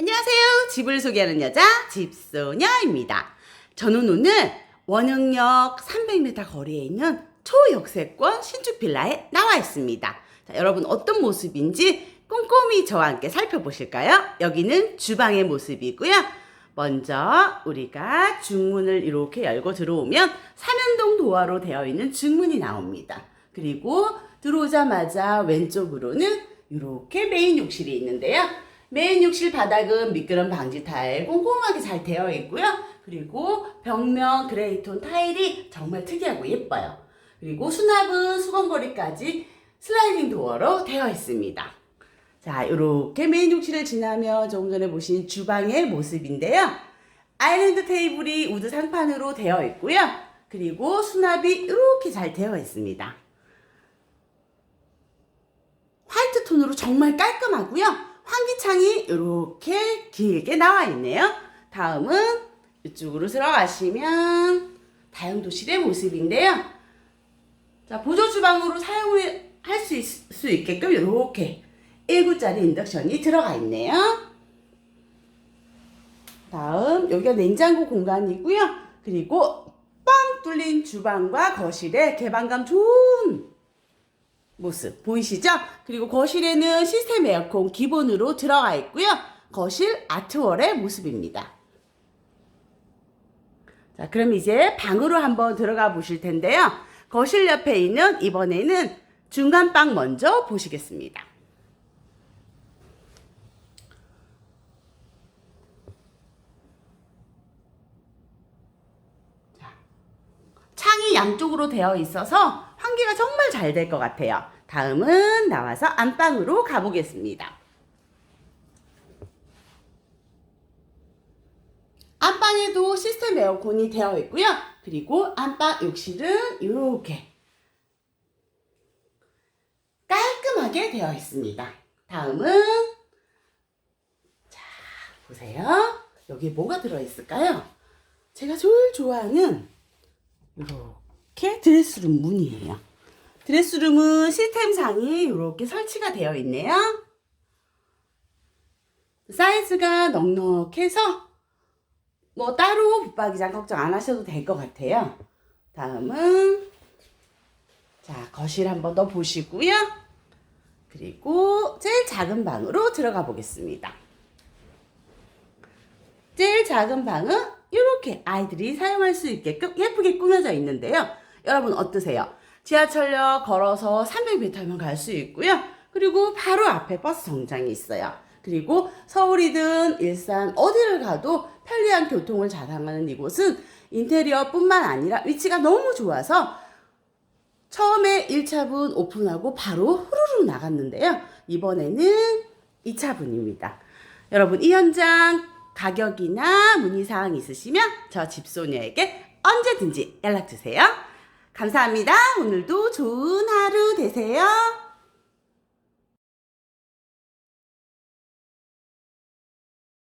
안녕하세요. 집을 소개하는 여자 집소녀입니다. 저는 오늘 원흥역 300m 거리에 있는 초역세권 신축 빌라에 나와 있습니다. 자, 여러분 어떤 모습인지 꼼꼼히 저와 함께 살펴보실까요? 여기는 주방의 모습이고요. 먼저 우리가 중문을 이렇게 열고 들어오면 삼연동 도화로 되어 있는 중문이 나옵니다. 그리고 들어오자마자 왼쪽으로는 이렇게 메인 욕실이 있는데요. 메인 욕실 바닥은 미끄럼 방지 타일 꼼꼼하게 잘 되어 있고요. 그리고 벽면 그레이톤 타일이 정말 특이하고 예뻐요. 그리고 수납은 수건거리까지 슬라이딩 도어로 되어 있습니다. 자, 이렇게 메인 욕실을 지나면 조금 전에 보신 주방의 모습인데요. 아일랜드 테이블이 우드 상판으로 되어 있고요. 그리고 수납이 이렇게 잘 되어 있습니다. 화이트 톤으로 정말 깔끔하고요. 환기창이 이렇게 길게 나와 있네요. 다음은 이쪽으로 들어가시면 다용도실의 모습인데요. 자, 보조 주방으로 사용을 할 수 있게끔 이렇게 1구짜리 인덕션이 들어가 있네요. 다음 여기가 냉장고 공간이고요. 그리고 빵 뚫린 주방과 거실에 개방감 좋은 모습 보이시죠? 그리고 거실에는 시스템 에어컨 기본으로 들어가 있고요. 거실 아트월의 모습입니다. 자, 그럼 이제 방으로 한번 들어가 보실 텐데요. 거실 옆에 있는 이번에는 중간방 먼저 보시겠습니다. 자, 창이 양쪽으로 되어 있어서 환기가 정말 잘 될 것 같아요. 다음은 나와서 안방으로 가보겠습니다. 안방에도 시스템 에어컨이 되어 있고요. 그리고 안방 욕실은 이렇게 깔끔하게 되어 있습니다. 다음은 자 보세요. 여기 뭐가 들어 있을까요? 제가 제일 좋아하는 이렇게 드레스룸 문이에요. 드레스룸은 시스템상이 이렇게 설치가 되어 있네요. 사이즈가 넉넉해서 뭐 따로 붙박이장 걱정 안 하셔도 될 것 같아요. 다음은 자 거실 한번 더 보시고요. 그리고 제일 작은 방으로 들어가 보겠습니다. 제일 작은 방은 이렇게 아이들이 사용할 수 있게끔 예쁘게 꾸며져 있는데요. 여러분 어떠세요? 지하철역 걸어서 300m면 갈 수 있고요. 그리고 바로 앞에 버스 정장이 있어요. 그리고 서울이든 일산 어디를 가도 편리한 교통을 자랑하는 이곳은 인테리어뿐만 아니라 위치가 너무 좋아서 처음에 1차분 오픈하고 바로 후루룩 나갔는데요. 이번에는 2차분입니다. 여러분 이 현장 가격이나 문의사항 있으시면 저 집소녀에게 언제든지 연락주세요. 감사합니다. 오늘도 좋은 하루 되세요.